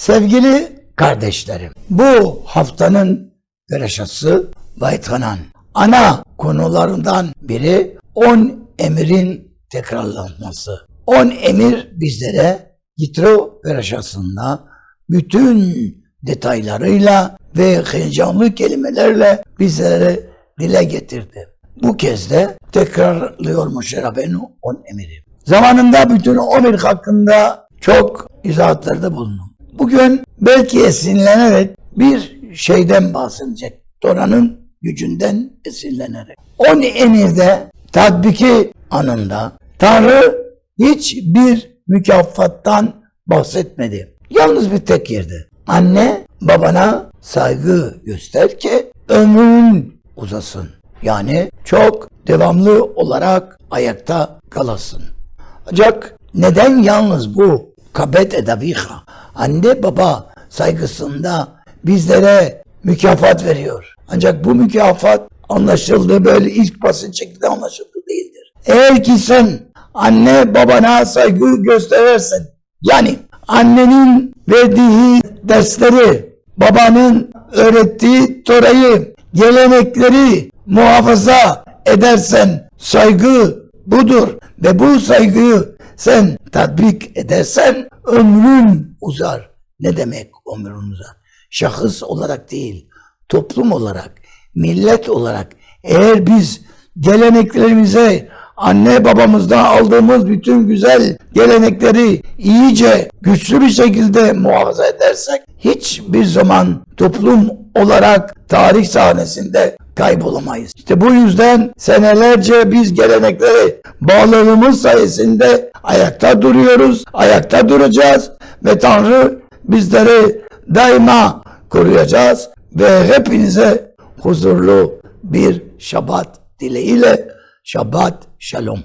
Sevgili kardeşlerim, bu haftanın gereşası Baytanan. Ana konularından biri 10 emirin tekrarlanması. 10 emir bizlere Gitro Peraşası'nda bütün detaylarıyla ve heyecanlı kelimelerle bizlere dile getirdi. Bu kez de tekrarlıyor Moshe Rabbeinu 10 emiri. Zamanında bütün o emir hakkında çok izahatlarda bulundum. Bugün belki esinlenerek bir şeyden bahsedecek. Tora'nın gücünden esinlenerek. 10 emirde tatbiki anında Tanrı hiçbir mükafattan bahsetmedi. Yalnız bir tek yerde. Anne babana saygı göster ki ömrün uzasın. Yani çok devamlı olarak ayakta kalasın. Ancak neden yalnız bu kabet edaviha anne baba saygısında bizlere mükafat veriyor. Ancak bu mükafat anlaşıldığı böyle ilk basit şekilde anlaşıldığı değildir. Eğer ki sen anne babana saygı gösterirsen yani annenin verdiği dersleri, babanın öğrettiği torayı, gelenekleri muhafaza edersen saygı budur ve bu saygıyı sen tatbik edersen ömrün uzar. Ne demek ömrün uzar? Şahıs olarak değil, toplum olarak, millet olarak eğer biz geleneklerimize anne babamızdan aldığımız bütün güzel gelenekleri iyice güçlü bir şekilde muhafaza edersek hiçbir zaman toplum olarak tarih sahnesinde kaybolamayız. İşte bu yüzden senelerce biz gelenekleri bağlılığımız sayesinde ayakta duruyoruz, ayakta duracağız ve Tanrı bizleri daima koruyacağız ve hepinize huzurlu bir şabat dileğiyle şabat şalom.